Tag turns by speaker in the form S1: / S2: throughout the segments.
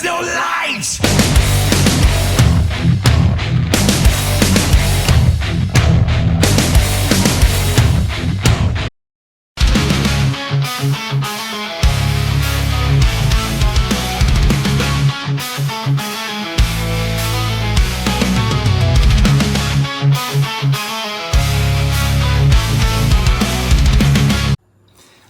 S1: There's no light!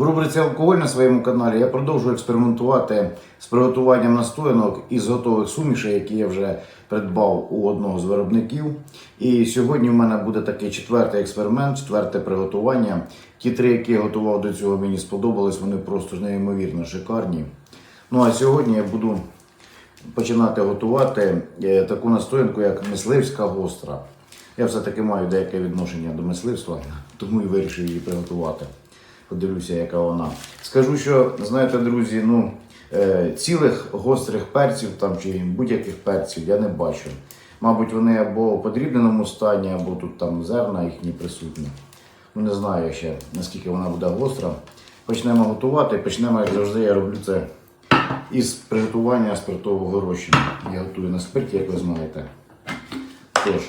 S2: В рубриці алкоголь на своєму каналі я продовжую експериментувати з приготуванням настоянок із готових сумішей, які я вже придбав у одного з виробників. І сьогодні в мене буде такий четвертий експеримент, четверте приготування. Ті три, які я готував до цього, мені сподобались, вони просто неймовірно шикарні. Ну а сьогодні я буду починати готувати е, таку настоянку, як мисливська гостра. Я все-таки маю деяке відношення до мисливства, тому і вирішив її приготувати. Подивлюся, яка вона. Скажу, що знаєте, друзі, ну е, цілих гострих перців там чи будь-яких перців я не бачу. Мабуть, вони або в подрібненому стані, або тут там зерна їхні присутні. Ну не знаю ще наскільки вона буде гостра. Почнемо готувати. Почнемо, як завжди, я роблю це із приготування спиртового розчину. Я готую на спирті, як ви знаєте. Тож,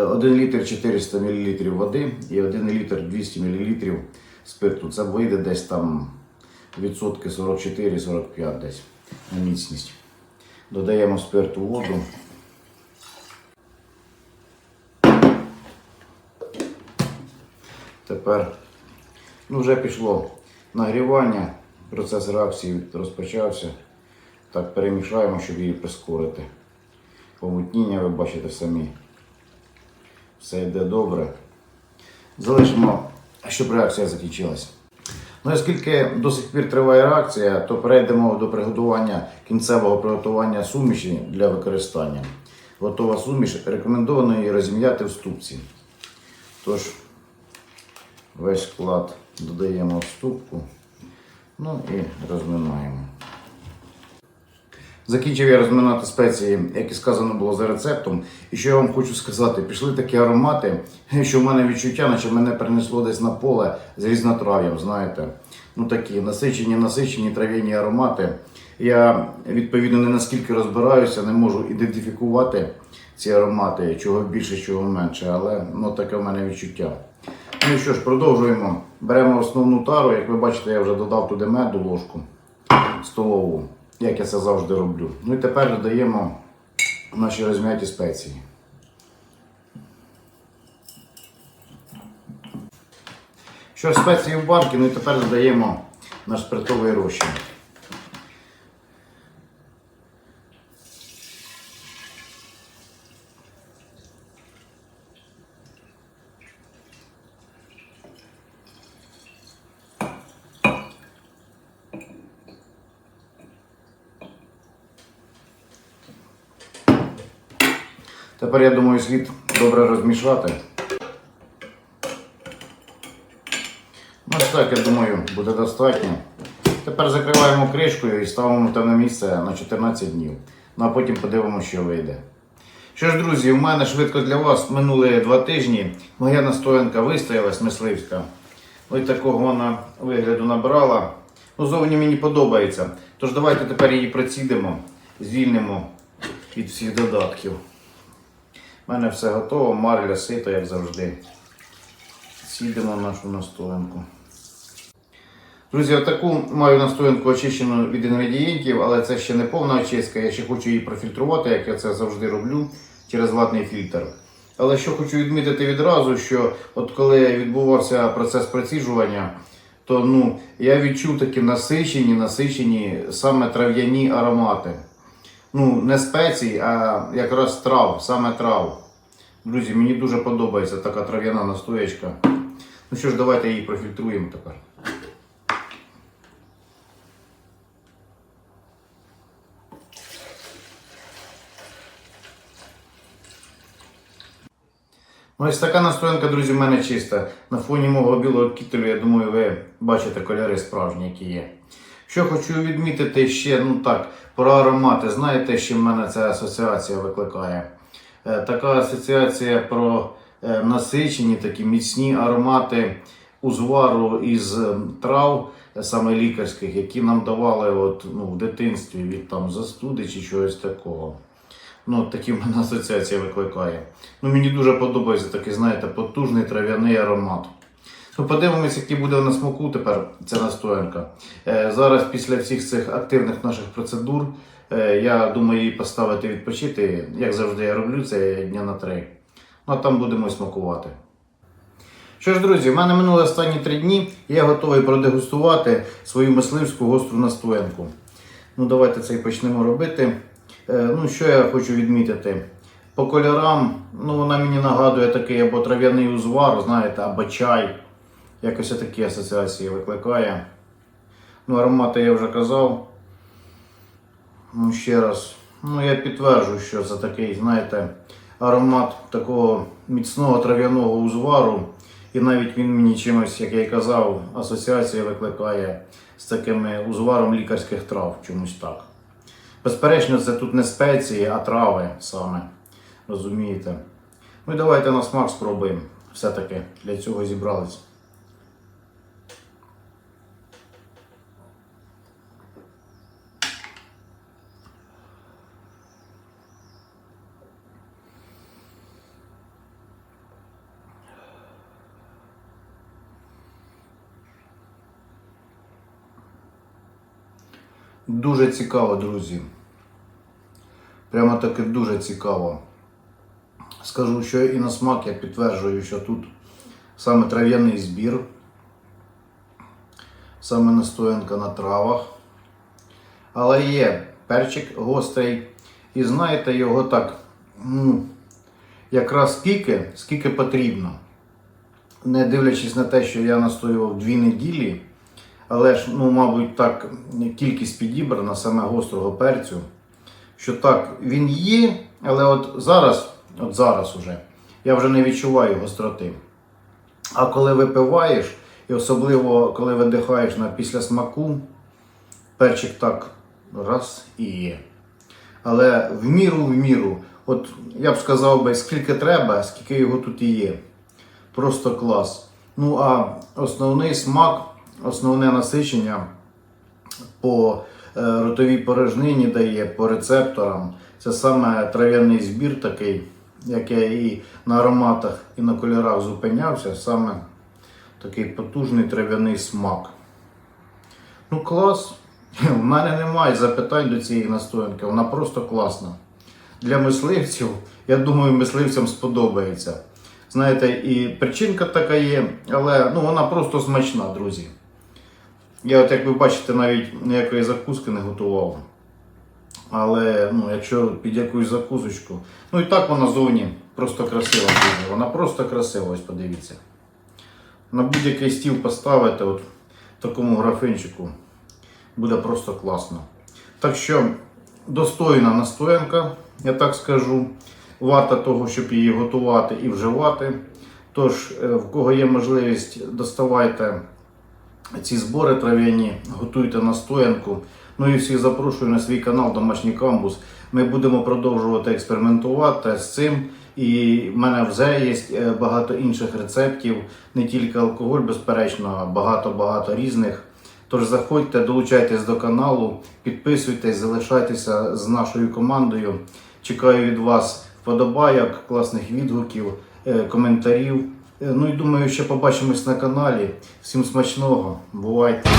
S2: 1 літр 400 мл води і 1 літр 200 мл спирту. Це вийде десь там відсотки 44-45 десь на міцність. Додаємо спирт у воду. Тепер ну, вже пішло нагрівання, процес реакції розпочався. Так, перемішаємо, щоб її прискорити. Помутніння ви бачите самі все йде добре. Залишимо, щоб реакція закінчилася. Ну, оскільки до сих пір триває реакція, то перейдемо до приготування кінцевого приготування суміші для використання. Готова суміш рекомендовано її розім'яти в ступці. Тож, весь склад додаємо в ступку, ну і розминаємо. Закінчив я розминати спеції, як і сказано було за рецептом. І що я вам хочу сказати, пішли такі аромати, що в мене відчуття, наче мене перенесло десь на поле з різнотрав'ям, знаєте. Ну такі насичені, насичені трав'яні аромати. Я відповідно не наскільки розбираюся, не можу ідентифікувати ці аромати, чого більше, чого менше, але ну, таке в мене відчуття. Ну що ж, продовжуємо. Беремо основну тару, як ви бачите, я вже додав туди меду ложку столову як я це завжди роблю. Ну і тепер додаємо наші розм'яті спеції. Що ж, спеції в банки, ну і тепер додаємо наш спиртовий розчин. Тепер, я думаю, слід добре розмішати. Ну, ось так, я думаю, буде достатньо. Тепер закриваємо кришкою і ставимо в темне місце на 14 днів. Ну а потім подивимося, що вийде. Що ж, друзі, у мене швидко для вас минули два тижні. Моя настоянка вистоялась мисливська. Ось такого вона вигляду набрала. Ну, зовні мені подобається. Тож давайте тепер її процідимо, звільнимо від всіх додатків. У мене все готово, марля сито, як завжди. Сідемо нашу настоянку. Друзі, отаку маю настоянку очищену від інгредієнтів, але це ще не повна очистка. Я ще хочу її профільтрувати, як я це завжди роблю, через ватний фільтр. Але що хочу відмітити відразу, що от коли відбувався процес проціжування, то ну, я відчув такі насичені, насичені саме трав'яні аромати. Ну, не спецій, а якраз трав, саме трав. Друзі, мені дуже подобається така трав'яна настоячка. Ну що ж, давайте її профільтруємо тепер. Ось така настоянка, друзі, в мене чиста. На фоні мого білого кітелю, я думаю, ви бачите кольори справжні, які є. Що хочу відмітити ще, ну так, про аромати. Знаєте, що в мене ця асоціація викликає? Е, Така асоціація про е, насичені, такі міцні аромати узвару із е, трав, саме лікарських, які нам давали от, ну, в дитинстві від там застуди чи чогось такого. Ну, такі в мене асоціація викликає. Ну, мені дуже подобається такий, знаєте, потужний трав'яний аромат. Ну, подивимось, який буде на смаку тепер ця настоянка. Е, зараз, після всіх цих активних наших процедур, е, я думаю її поставити відпочити. Як завжди я роблю це дня на три. Ну, а там будемо смакувати. Що ж, друзі, в мене минули останні три дні, і я готовий продегустувати свою мисливську гостру настоянку. Ну, давайте це і почнемо робити. Е, Ну, що я хочу відмітити? По кольорам, ну, вона мені нагадує такий або трав'яний узвар, знаєте, або чай. Якось такі асоціації викликає. Ну, аромати я вже казав. Ну, ще раз. Ну, я підтверджую, що це такий, знаєте, аромат такого міцного трав'яного узвару. І навіть він мені чимось, як я й казав, асоціація викликає з таким узваром лікарських трав, чомусь так. Безперечно, це тут не спеції, а трави саме. Розумієте? Ну і давайте на смак спробуємо. Все-таки для цього зібрались. Дуже цікаво, друзі. Прямо таки дуже цікаво. Скажу, що і на смак я підтверджую, що тут саме трав'яний збір, саме настоянка на травах. Але є перчик гострий. І знаєте, його так, ну, якраз скільки, скільки потрібно. Не дивлячись на те, що я настоював дві неділі. Але ж, ну, мабуть, так кількість підібрана саме гострого перцю, що так, він є, але от зараз, от зараз уже, я вже не відчуваю гостроти. А коли випиваєш, і особливо коли видихаєш на після смаку, перчик так раз і є. Але в міру в міру, от я б сказав би, скільки треба, скільки його тут і є. Просто клас. Ну а основний смак основне насичення по е, ротовій порожнині дає, по рецепторам. Це саме трав'яний збір такий, як я і на ароматах, і на кольорах зупинявся, саме такий потужний трав'яний смак. Ну, клас. У мене немає запитань до цієї настоянки, вона просто класна. Для мисливців, я думаю, мисливцям сподобається. Знаєте, і причинка така є, але ну, вона просто смачна, друзі. Я, от, як ви бачите, навіть ніякої закуски не готував. Але ну, якщо під якусь закусочку, ну і так вона зовні просто красива. Вона просто красива, ось подивіться. На будь-який стіл поставити от, в такому графинчику буде просто класно. Так що достойна настоянка, я так скажу. Варта того, щоб її готувати і вживати. Тож, е, в кого є можливість, доставайте ці збори трав'яні, готуйте настоянку. Ну і всіх запрошую на свій канал Домашній Камбус. Ми будемо продовжувати експериментувати з цим. І в мене вже є е, багато інших рецептів, не тільки алкоголь, безперечно, а багато-багато різних. Тож заходьте, долучайтесь до каналу, підписуйтесь, залишайтеся з нашою командою. Чекаю від вас вподобайок, класних відгуків, е, коментарів. Е, Ну і думаю, ще побачимось на каналі. Всім смачного. Бувайте!